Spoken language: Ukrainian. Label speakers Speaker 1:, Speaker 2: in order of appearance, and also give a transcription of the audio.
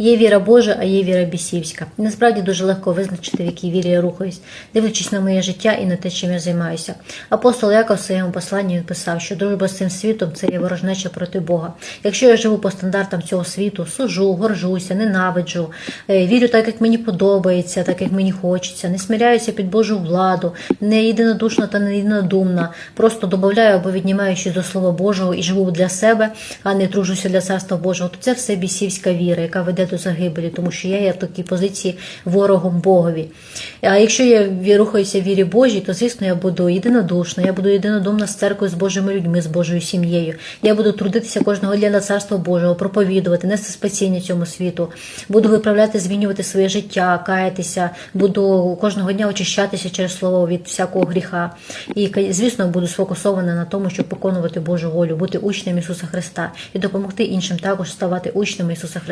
Speaker 1: Є віра Божа, а є віра бісівська. І насправді дуже легко визначити, в якій вірі я рухаюсь, дивлячись на моє життя і на те, чим я займаюся. Апостол Яков в своєму посланні він писав, що дружба з цим світом це є ворожнеча проти Бога. Якщо я живу по стандартам цього світу, сужу, горжуся, ненавиджу, е, вірю так, як мені подобається, так як мені хочеться, не смиряюся під Божу владу, не єдинодушна та не єдинодумна, просто додаю або віднімаю щось до Слова Божого і живу для себе, а не тружуся для царства Божого, то це все бісівська віра, яка веде до загибелі, тому що я є в такій позиції ворогом Богові. А якщо я рухаюся в вірі Божій, то звісно я буду єдинодушна, я буду єдинодумна з церквою, з Божими людьми, з Божою сім'єю. Я буду трудитися кожного дня для царства Божого, проповідувати, нести спасіння цьому світу. Буду виправляти, змінювати своє життя, каятися, буду кожного дня очищатися через слово від всякого гріха. І звісно, буду сфокусована на тому, щоб виконувати Божу волю, бути учнем Ісуса Христа і допомогти іншим також ставати учнями Ісуса Христа.